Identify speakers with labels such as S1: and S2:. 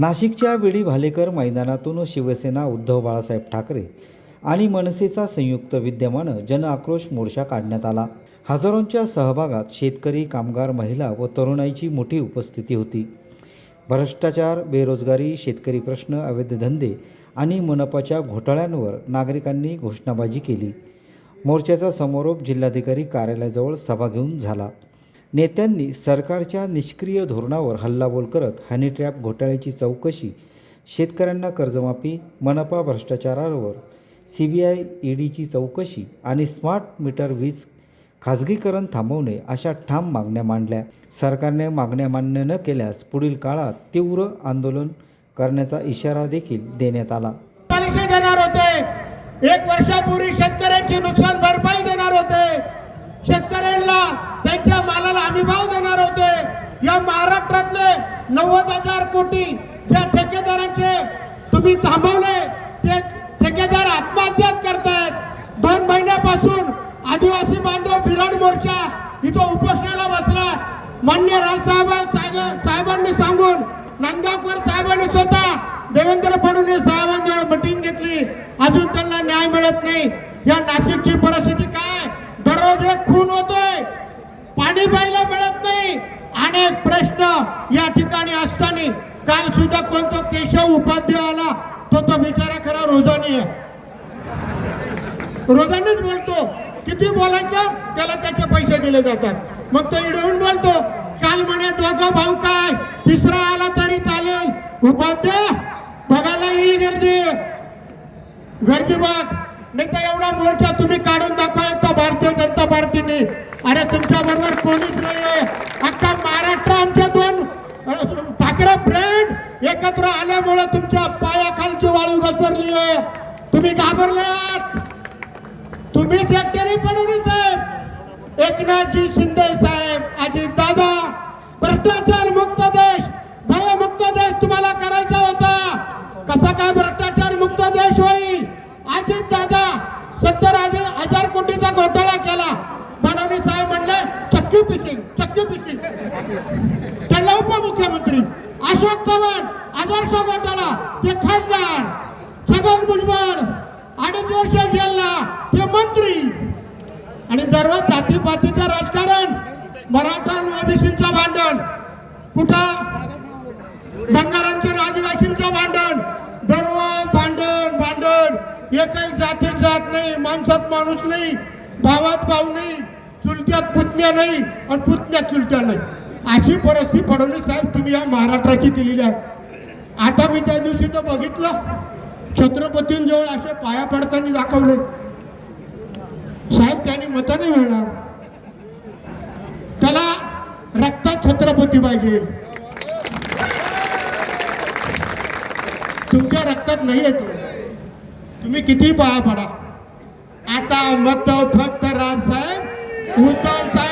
S1: नाशिकच्या वेळी भालेकर मैदानातून शिवसेना उद्धव बाळासाहेब ठाकरे आणि मनसेचा संयुक्त विद्यमानं जन आक्रोश मोर्चा काढण्यात आला. हजारोंच्या सहभागात शेतकरी कामगार महिला व तरुणाईची मोठी उपस्थिती होती. भ्रष्टाचार बेरोजगारी शेतकरी प्रश्न अवैध धंदे आणि मनपाच्या घोटाळ्यांवर नागरिकांनी घोषणाबाजी केली. मोर्चाचा समारोप जिल्हाधिकारी कार्यालयाजवळ सभा घेऊन झाला. नेत्यांनी सरकारच्या निष्क्रिय धोरणावर हल्लाबोल करत हनीट्रॅप घोटाळ्याची चौकशी शेतकऱ्यांना कर्जमाफी मनपा भ्रष्टाचारावर सी बी आय ईडीची चौकशी आणि स्मार्ट मीटर वीज खाजगीकरण थांबवणे अशा ठाम मागण्या मांडल्या. सरकारने मागण्या मान्य न केल्यास पुढील काळात तीव्र आंदोलन करण्याचा इशारा देखील देण्यात आला.
S2: देणार होते. एक वर्षापूर्वी शेतकऱ्यांची नुकसान भरपाई देणार होते. शेतकरी त्यांच्या मालाला हमी भाव देणार होते. या महाराष्ट्रातले नव्वद हजार कोटी ज्या ठेकेदारांचे तुम्ही थांबवले ते ठेकेदार आत्महत्याच करतायत. दोन महिन्यापासून आदिवासी बांधव बिराड मोर्चा इथं उपोषणाला बसला. मान्य राजसाहेब साहेब- साहेबांनी सांगून नांदगावकर साहेबांनी स्वतः देवेंद्र फडणवीस साहेबांजवळ मिटिंग घेतली. अजून त्यांना न्याय मिळत नाही. या नाशिकची परिस्थिती काय? दररोज एक खून होतोय. पाणी प्यायला मिळत नाही. अनेक प्रश्न या ठिकाणी असताना काल सुद्धा कोणतो केशव उपाध्याय आला तो तो बिचारा खरा रोजानी आहे. रोजानीच बोलतो. किती बोलायचं? त्याला त्याचे पैसे दिले जातात. मग तो इडवून बोलतो काल म्हणे दोघं भाऊ काय? तिसरा आला तरी चालेल. उपाध्याय बघायला ही गर्दी. गर्दी बघ. नाही तर एवढा मोर्चा तुम्ही काढून दाखवा भारतीय जनता पार्टीने? अरे तुमच्या बरोबर कोणीच नाहीये. अख्खा महाराष्ट्र आमच्या दोन ठाकरे ब्रँड एकत्र आल्यामुळे तुमच्या पायाखालची वाळू घसरली आहे तुम्ही घाबरलात. तुम्हीच एकट्याने फडणवीस साहेब एकनाथजी शिंदे साहेब अजित दादा भ्रष्टाचार मुक्त देश भयमुक्त देश तुम्हाला करायचा होता. कसा काय भ्रष्टाचार मुक्त देश होईल अजित दादा सत्तर हजार हजार कोटीचा घोटाळा केला फडणवीस साहेब म्हणले चक्की पिसिंग चक्की पिसिंग त्याला उपमुख्यमंत्री अशोक चव्हाण आदर्श घोटाळा ते खासदार छगन भुजबळ अडीच वर्ष जेलला ते मंत्री. आणि दररोज जातीपातीचं राजकारण मराठा आणि ओबीसीचं भांडण. कुठं? धनगरांचं आदिवासींचं भांडण. दररोज भांडण भांडण. एकही जातीत जात नाही माणसात माणूस नाही भावात भाऊ नाही. चुलत्यात पुतण्या नाही आणि पुतण्यात चुलत्या नाही. अशी परिस्थिती फडणवीस साहेब तुम्ही या महाराष्ट्राची दिलेली आहे. आता मी त्या दिवशी तर बघितलं. छत्रपतींजवळ असे पाया पडताना दाखवले. साहेब त्यांनी मत नाही मिळणार. त्याला रक्तात छत्रपती पाहिजे. तुमच्या रक्तात नाही येतो. तुम्ही किती पाया पडा. आता मत फक्त राजसाहेब Woodburn